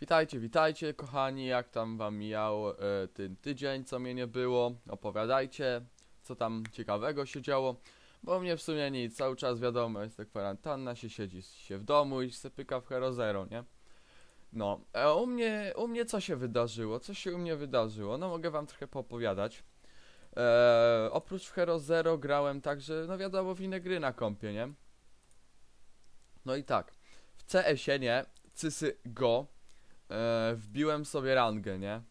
Witajcie, witajcie kochani, jak tam wam mijał e, ten tydzień, co mnie nie było, opowiadajcie, co tam ciekawego się działo, bo mnie w sumie nic, cały czas wiadomo, jest ta kwarantanna, się siedzi się w domu i se pyka w Hero Zero, nie? No, e, u mnie, u mnie co się wydarzyło, co się u mnie wydarzyło, no mogę wam trochę poopowiadać. E, oprócz w Hero Zero grałem także, no wiadomo, w inne gry na kompie, nie? No i tak, w CS-ie, nie, Cysy Go, e, wbiłem sobie rangę, nie?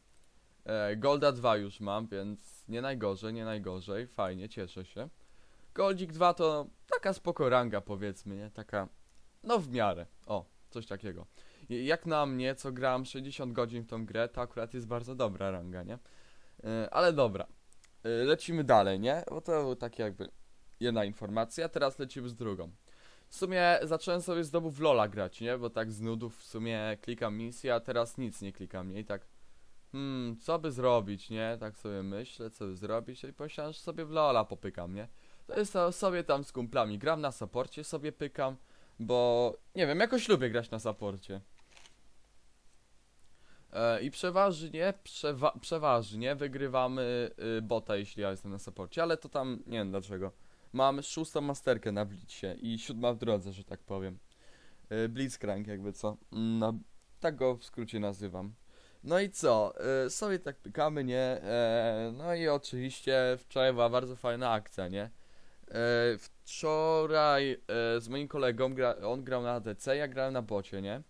E, Golda 2 już mam, więc nie najgorzej, nie najgorzej, fajnie, cieszę się. Goldzik 2 to taka spoko ranga powiedzmy, nie? Taka, no w miarę, o, coś takiego. I Jak na mnie, co gram 60 godzin w tą grę, to akurat jest bardzo dobra ranga, nie? E, ale dobra, e, lecimy dalej, nie? Bo to był tak jakby jedna informacja, teraz lecimy z drugą. W sumie zacząłem sobie znowu w Lola grać, nie? Bo tak z nudów w sumie klikam misję, a teraz nic nie klikam, nie? I tak, hmm, co by zrobić, nie? Tak sobie myślę, co by zrobić i pomyślałem, że sobie w Lola popykam, nie? To jest to sobie tam z kumplami gram na saporcie, sobie pykam, bo nie wiem, jakoś lubię grać na saporcie. E, I przeważnie, przewa przeważnie wygrywamy y, bota, jeśli ja jestem na saporcie, ale to tam nie wiem dlaczego. Mam szóstą masterkę na Blitzcie i siódma w drodze, że tak powiem. Yy, Blitzcrank jakby co. No, tak go w skrócie nazywam. No i co? Yy, sobie tak pykamy, nie? E, no i oczywiście wczoraj była bardzo fajna akcja, nie? E, wczoraj e, z moim kolegą, on grał na ADC, ja grałem na bocie, nie?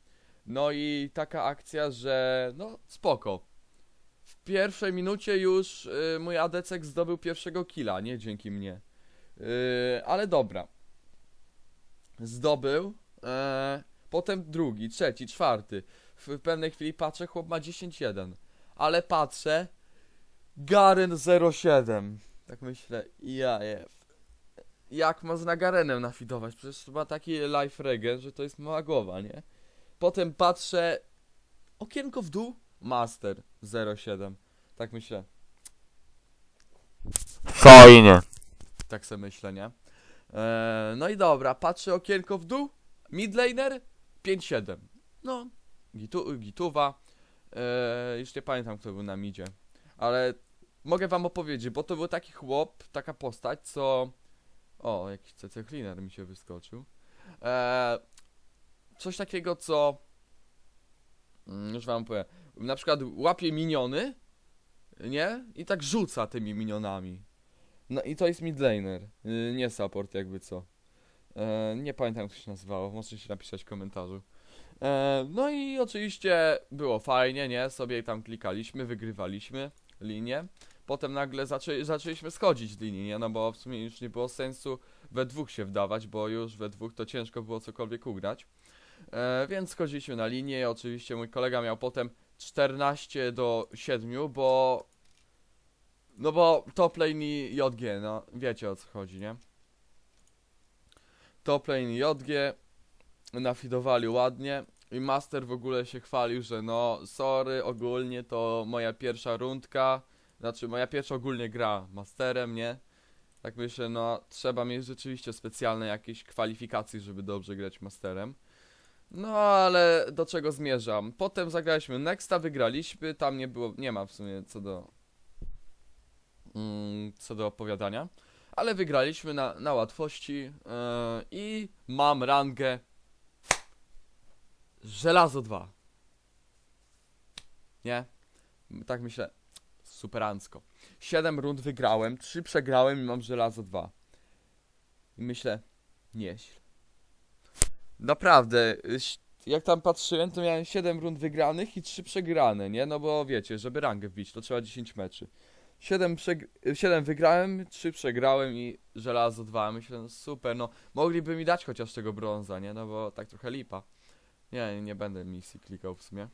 No i taka akcja, że no spoko. W pierwszej minucie już mój ADC zdobył pierwszego killa, nie dzięki mnie. Yy, ale dobra. Zdobył. E, potem drugi, trzeci, czwarty. W pewnej chwili patrzę, chłop ma 10-1. Ale patrzę. Garen 07. Tak myślę, ja je. Jak można Garenem nafidować? Przecież ma taki life regen, że to jest mała głowa, nie? Potem patrzę. Okienko w dół. Master 07. Tak myślę. Fajnie. Tak sobie myślę, nie? Eee, no i dobra, patrzę okienko w dół. Midlaner 5-7. No, gitu, gituwa. Eee, już nie pamiętam, kto był na midzie. Ale mogę wam opowiedzieć, bo to był taki chłop, taka postać, co... O, jakiś CC Cleaner mi się wyskoczył. Eee, coś takiego, co... Mm, Już wam powiem. Na przykład łapie miniony, nie? I tak rzuca tymi minionami. No i to jest midlaner, yy, nie support jakby co. E, nie pamiętam jak to się nazywało, możecie napisać w komentarzu. E, no i oczywiście było fajnie, nie? Sobie tam klikaliśmy, wygrywaliśmy linię. Potem nagle zaczę zaczęliśmy schodzić linii, nie? No bo w sumie już nie było sensu we dwóch się wdawać, bo już we dwóch to ciężko było cokolwiek ugrać. E, więc schodziliśmy na linię. Oczywiście mój kolega miał potem 14 do 7, bo no bo top lane i JG, no wiecie o co chodzi, nie? Top lane i JG nafidowali ładnie i Master w ogóle się chwalił, że no sorry, ogólnie to moja pierwsza rundka, znaczy moja pierwsza ogólnie gra Masterem, nie? Tak myślę, no trzeba mieć rzeczywiście specjalne jakieś kwalifikacje, żeby dobrze grać Masterem. No ale do czego zmierzam? Potem zagraliśmy Nexta, wygraliśmy, tam nie było, nie ma w sumie co do co do opowiadania. Ale wygraliśmy na, na łatwości yy, i mam rangę żelazo 2. Nie? Tak myślę, superancko. 7 rund wygrałem, 3 przegrałem i mam żelazo 2. I myślę, nieźle. Naprawdę, jak tam patrzyłem, to miałem 7 rund wygranych i 3 przegrane, nie? No bo wiecie, żeby rangę wbić, to trzeba 10 meczy. 7, przeg- 7 wygrałem, 3 przegrałem i żelazo 2. Myślę, no super, no mogliby mi dać chociaż tego brąza, nie? No bo tak trochę lipa. Nie, nie będę misji klikał w sumie.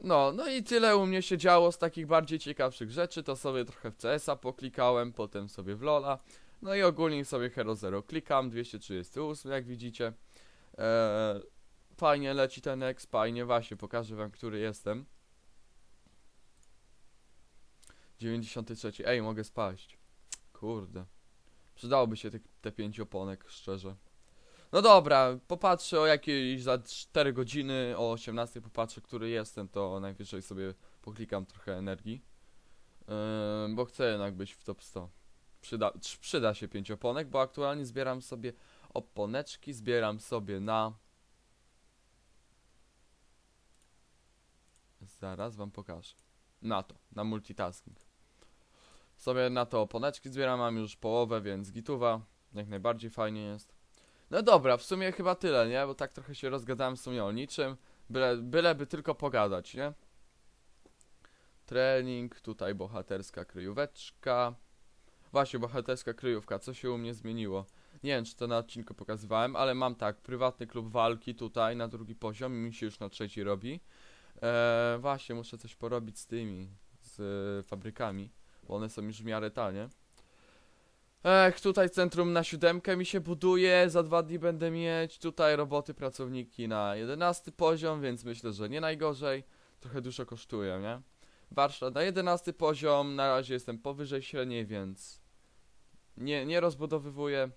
No, no i tyle u mnie się działo z takich bardziej ciekawszych rzeczy. To sobie trochę w CS-a poklikałem, potem sobie w LoL'a. No i ogólnie sobie Hero Zero klikam, 238 jak widzicie. Eee, fajnie leci ten X, fajnie, właśnie pokażę wam, który jestem. 93. Ej, mogę spaść. Kurde. Przydałoby się te, te pięć oponek, szczerze. No dobra, popatrzę o jakieś za 4 godziny, o 18 popatrzę, który jestem, to najwyżej sobie poklikam trochę energii. Yy, bo chcę jednak być w top 100. Przyda, przyda się 5 oponek, bo aktualnie zbieram sobie oponeczki, zbieram sobie na... Zaraz wam pokażę. Na to, na multitasking. Sobie na to oponeczki zbieram, mam już połowę, więc gituwa. Jak najbardziej fajnie jest. No dobra, w sumie chyba tyle, nie? Bo tak trochę się rozgadałem w sumie o niczym. Byle, byleby tylko pogadać, nie? Trening, tutaj bohaterska kryjóweczka. Właśnie, bohaterska kryjówka, co się u mnie zmieniło? Nie wiem, czy to na odcinku pokazywałem, ale mam tak, prywatny klub walki tutaj na drugi poziom i mi się już na trzeci robi. Eee, właśnie, muszę coś porobić z tymi, z fabrykami, bo one są już w miarę tanie. Ech, tutaj centrum na siódemkę mi się buduje, za dwa dni będę mieć tutaj roboty pracowniki na 11 poziom, więc myślę, że nie najgorzej. Trochę dużo kosztuje, nie? Warsztat na 11 poziom, na razie jestem powyżej średniej, więc nie, nie rozbudowywuję.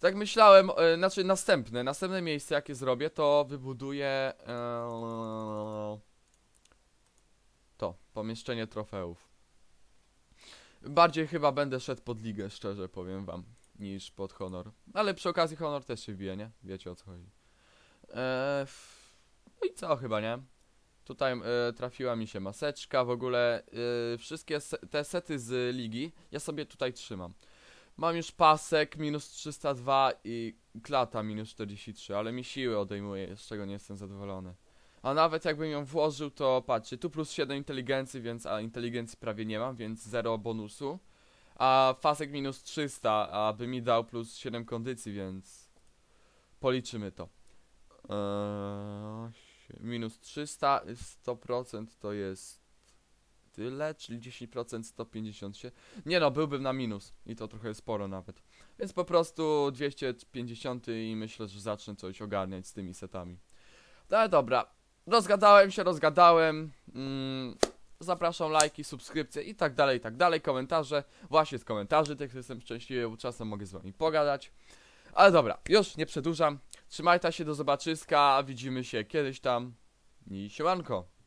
Tak myślałem, e, znaczy następne, następne miejsce jakie zrobię, to wybuduję e, to, pomieszczenie trofeów. Bardziej chyba będę szedł pod ligę, szczerze powiem wam, niż pod honor. Ale przy okazji honor też się bije, nie? Wiecie o co chodzi. Eee, no i co chyba, nie? Tutaj e, trafiła mi się maseczka, w ogóle e, wszystkie se te sety z ligi ja sobie tutaj trzymam. Mam już pasek minus 302 i klata minus 43, ale mi siły odejmuje, z czego nie jestem zadowolony. A nawet jakbym ją włożył, to patrzcie, tu plus 7 inteligencji, więc a inteligencji prawie nie mam, więc 0 bonusu. A fasek minus 300, a by mi dał plus 7 kondycji, więc policzymy to. Eee, minus 300, 100% to jest tyle, czyli 10% 150 się. Nie no, byłbym na minus i to trochę sporo nawet. Więc po prostu 250 i myślę, że zacznę coś ogarniać z tymi setami. No dobra, rozgadałem się, rozgadałem. Mm, zapraszam lajki, subskrypcje i tak dalej, i tak dalej, komentarze. Właśnie z komentarzy tych jestem szczęśliwy, bo czasem mogę z wami pogadać. Ale dobra, już nie przedłużam. Trzymajcie się, do zobaczyska, widzimy się kiedyś tam. I siemanko.